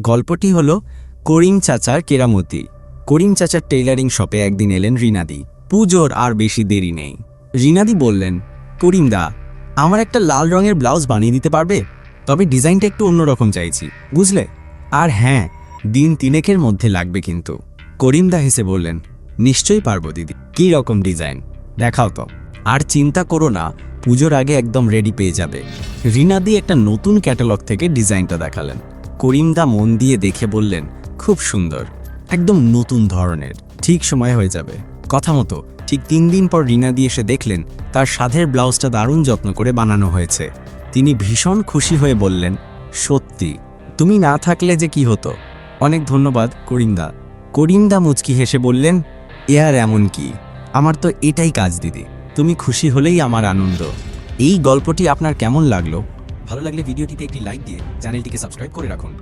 গল্পটি হলো করিম চাচার কেরামতি। করিম চাচার টেইলারিং শপে একদিন এলেন রিনাদি। পুজোর আর বেশি দেরি নেই। রিনাদি বললেন, করিম দা, আমার একটা লাল রঙের ব্লাউজ বানিয়ে দিতে পারবে? তবে ডিজাইনটা একটু অন্যরকম চাইছি, বুঝলে? আর হ্যাঁ দিন তিনেকের মধ্যে লাগবে কিন্তু। করিম দা হেসে বললেন, নিশ্চয়ই পারব দিদি, কী রকম ডিজাইন? দেখাও তো। আর চিন্তা করো না, পুজোর আগে একদম রেডি পেয়ে যাবে। রিনাদি একটা নতুন ক্যাটালগ থেকে ডিজাইনটা দেখালেন। করিমদা মন দিয়ে দেখে বললেন, খুব সুন্দর। একদম নতুন ধরনের। ঠিক সময় হয়ে যাবে। কথা মতো ঠিক তিন দিন পর রিনা দিয়ে এসে দেখলেন, তার সাধের ব্লাউজটা দারুণ যত্ন করে বানানো হয়েছে। তিনি ভীষণ খুশি হয়ে বললেন, সত্যি, তুমি না থাকলে যে কি হতো? অনেক ধন্যবাদ করিমদা করিমদা মুচকি হেসে বললেন, এ আর এমন কি? আমার তো এটাই কাজ, দিদি। তুমি খুশি হলেই আমার আনন্দ। এই গল্পটি আপনার কেমন লাগল? ভালো লাগলে ভিডিওটিতে একটি লাইক দিয়ে চ্যানেলটিকে সাবস্ক্রাইব করে রাখুন।